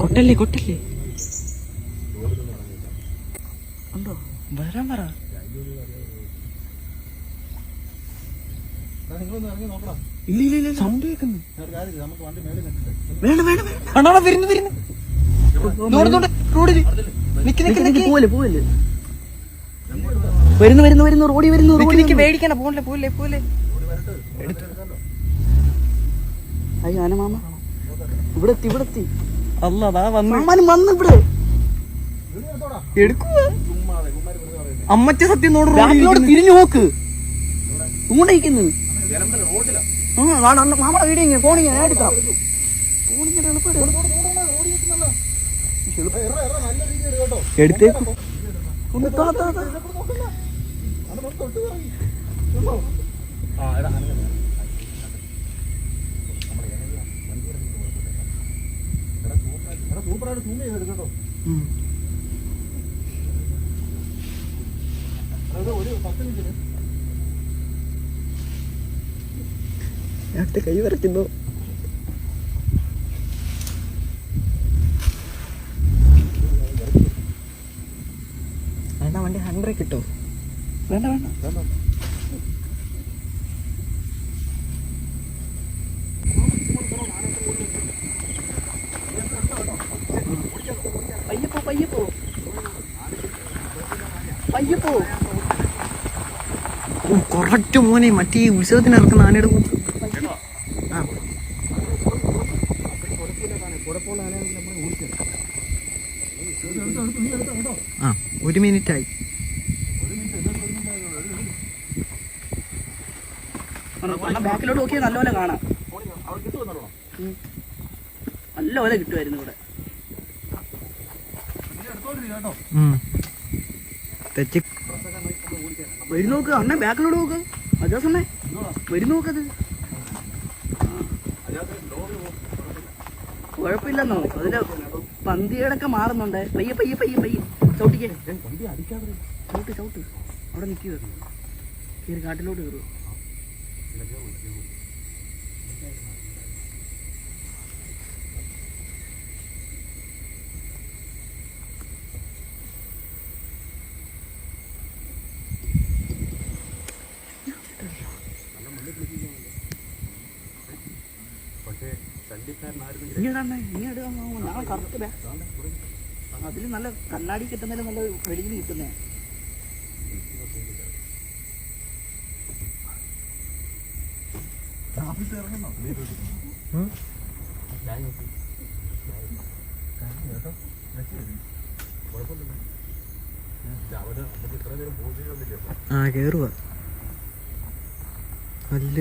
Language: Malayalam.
കൊട്ടല്ലേ കൊട്ടല്ലേ? ഉണ്ടോ? വരാൻ പറ. ഇല്ല ഇല്ല ഇല്ല സൗണ്ട് കേൾക്കുന്നു വേണം വേണം അണ്ണാ വരുന്നു വരുന്നു? നോടുന്നോണ്ട് റോഡിൽ. നിക്ക് നിക്ക് നിക്ക് പോലെ പോലെ വരുന്നു വരുന്നു വരുന്നു റോഡി വരുന്നു റോഡി നിക്ക് പേടിക്കണ്ട പോലെ പോലെ പോലെ അയ്യോ ആന മാമ. ഇവിടെ എത്തി ഇവിടെ എത്തി അല്ല അതാ വന്ന്. മാമാനും വന്ന് ഇവിടെ. എടുക്കുക അമ്മച്ച സത്യം നോട് തിരിഞ്ഞു നോക്ക് ഊണ്ടയിക്കുന്നു മാമടെ വീഡിയോ ഇങ്ങനെ ഫോണിങ്ങ ഞാൻ എടുക്കാം. ഫോണിങ്ങനെ എളുപ്പം എടുത്തേക്കും. ഒന്ന് നേരത്തെ കൈ വരയ്ക്കുന്നു. വേണ്ട വണ്ടി ഹൺഡ്രഡ് കിട്ടോ വേണ്ട വേണ്ട. പയ്യപ്പോ പയ്യപ്പോ കൊറക്റ്റ് മോനെ. മറ്റേ ഉത്സവത്തിന് ഇറക്കുന്ന ആനയുടെ കൂട്ട്. ആ. ആ ഒരു മിനിറ്റ് ആയി ബാക്കിലോട്ട് നോക്കിയാൽ നല്ലപോലെ കാണാം. നല്ലപോലെ കിട്ടുമായിരുന്നു ഇവിടെ. തെറ്റി. വരി നോക്ക് അണ്ണൻ ബാക്കിലോട്ട് നോക്ക്. അജാസ് അണ്ണേ വരി നോക്കത്. കുഴപ്പമില്ലെന്നോ? അതിന്റെ പന്തികളൊക്കെ മാറുന്നുണ്ട്. പയ്യെ പയ്യെ പയ്യെ പയ്യെ. ചവിട്ടിക്കേ ചവിട്ട് ചവിട്ട്. അവിടെ നിൽക്കുക കയറി കാട്ടിലോട്ട് കയറുക അതിൽ നല്ല കണ്ണാടി കിട്ടുന്നതിൽ നല്ല വെളിയിൽ കിട്ടുന്നേ. ആ കേറുക അല്ല.